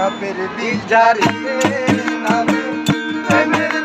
সাপের বিষ ঝাড়িতে নামে প্রেমের